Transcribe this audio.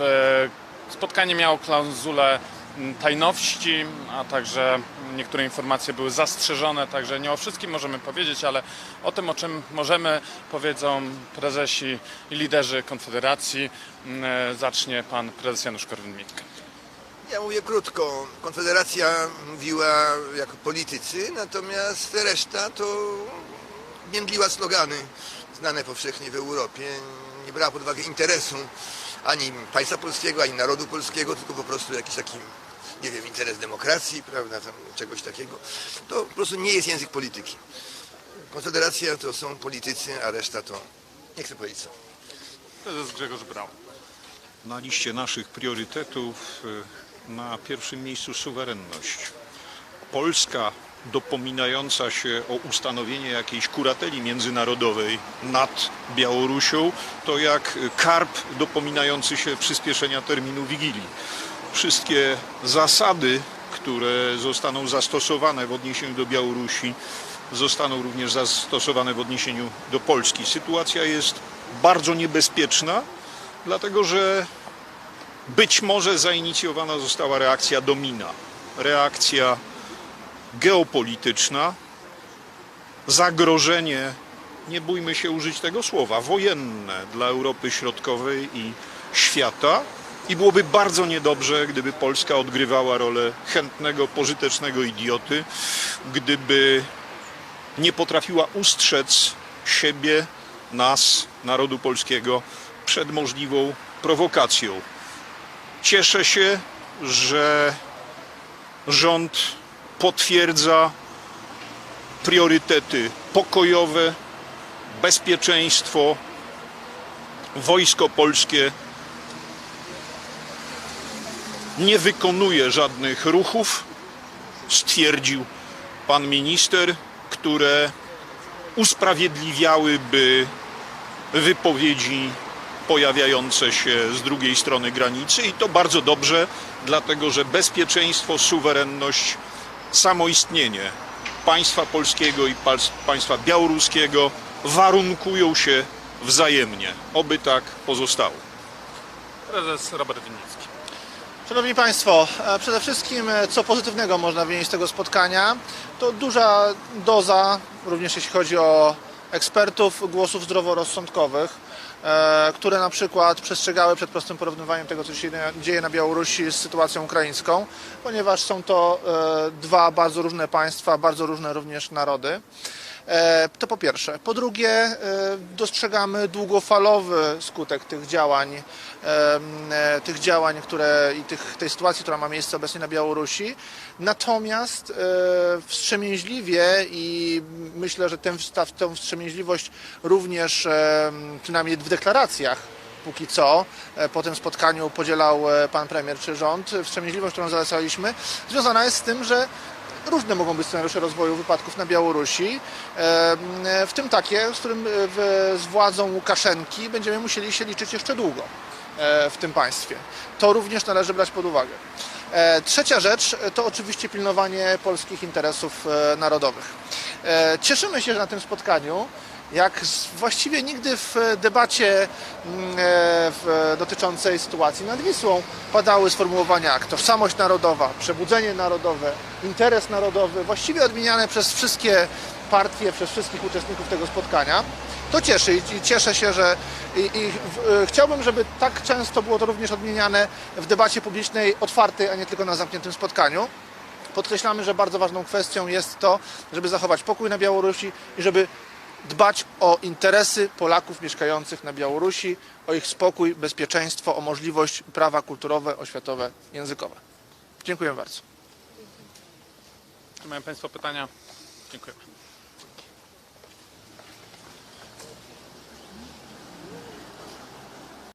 E, Spotkanie miało klauzulę tajności, a także niektóre informacje były zastrzeżone, także nie o wszystkim możemy powiedzieć, ale o tym, o czym możemy, powiedzą prezesi i liderzy Konfederacji. E, Zacznie pan prezes Janusz Korwin-Mikke. Ja mówię krótko. Konfederacja mówiła jako politycy, natomiast reszta to międliła slogany znane powszechnie w Europie. Nie brała pod uwagę interesu ani państwa polskiego, ani narodu polskiego, tylko po prostu jakiś taki, nie wiem, interes demokracji, prawda, tam czegoś takiego. To po prostu nie jest język polityki. Konfederacja to są politycy, a reszta to nie chcę powiedzieć co. Prezes Grzegorz Braun. Na liście naszych priorytetów y, na pierwszym miejscu suwerenność. Polska dopominająca się o ustanowienie jakiejś kurateli międzynarodowej nad Białorusią, to jak karp dopominający się przyspieszenia terminu Wigilii. Wszystkie zasady, które zostaną zastosowane w odniesieniu do Białorusi, zostaną również zastosowane w odniesieniu do Polski. Sytuacja jest bardzo niebezpieczna, dlatego że być może zainicjowana została reakcja domina, reakcja geopolityczna, zagrożenie, nie bójmy się użyć tego słowa, wojenne dla Europy Środkowej i świata. I byłoby bardzo niedobrze, gdyby Polska odgrywała rolę chętnego, pożytecznego idioty, gdyby nie potrafiła ustrzec siebie, nas, narodu polskiego przed możliwą prowokacją. Cieszę się, że rząd potwierdza priorytety pokojowe, bezpieczeństwo, wojsko polskie. Nie wykonuje żadnych ruchów, stwierdził pan minister, które usprawiedliwiałyby wypowiedzi pojawiające się z drugiej strony granicy. I to bardzo dobrze, dlatego że bezpieczeństwo, suwerenność, samoistnienie państwa polskiego i państwa białoruskiego warunkują się wzajemnie. Oby tak pozostało. Prezes Robert Winnicki. Szanowni Państwo, e, przede wszystkim e, co pozytywnego można wynieść z tego spotkania, to duża doza, również jeśli chodzi o ekspertów, głosów zdroworozsądkowych, e, które na przykład przestrzegały przed prostym porównywaniem tego, co się dzieje na Białorusi z sytuacją ukraińską, ponieważ są to e, dwa bardzo różne państwa, bardzo różne również narody. E, To po pierwsze. Po drugie, e, dostrzegamy długofalowy skutek tych działań, e, tych działań, które i tych, tej sytuacji, która ma miejsce obecnie na Białorusi. Natomiast wstrzemięźliwie i myślę, że tę, tę wstrzemięźliwość również, przynajmniej w deklaracjach, póki co, po tym spotkaniu podzielał pan premier czy rząd. Wstrzemięźliwość, którą zalecaliśmy, związana jest z tym, że różne mogą być scenariusze rozwoju wypadków na Białorusi, w tym takie, z którym e, z władzą Łukaszenki będziemy musieli się liczyć jeszcze długo e, w tym państwie. To również należy brać pod uwagę. E, Trzecia rzecz to oczywiście pilnowanie polskich interesów narodowych. E, Cieszymy się, że na tym spotkaniu jak właściwie nigdy w debacie mm, e, dotyczącej sytuacji nad Wisłą padały sformułowania jak tożsamość narodowa, przebudzenie narodowe, interes narodowy, właściwie odmieniane przez wszystkie partie, przez wszystkich uczestników tego spotkania. To cieszy i cieszę się, że i, i e, chciałbym, żeby tak często było to również odmieniane w debacie publicznej otwartej, a nie tylko na zamkniętym spotkaniu. Podkreślamy, że bardzo ważną kwestią jest to, żeby zachować pokój na Białorusi i żeby dbać o interesy Polaków mieszkających na Białorusi, o ich spokój, bezpieczeństwo, o możliwość prawa kulturowe, oświatowe, językowe. Dziękuję bardzo. Czy mają Państwo pytania? Dziękuję.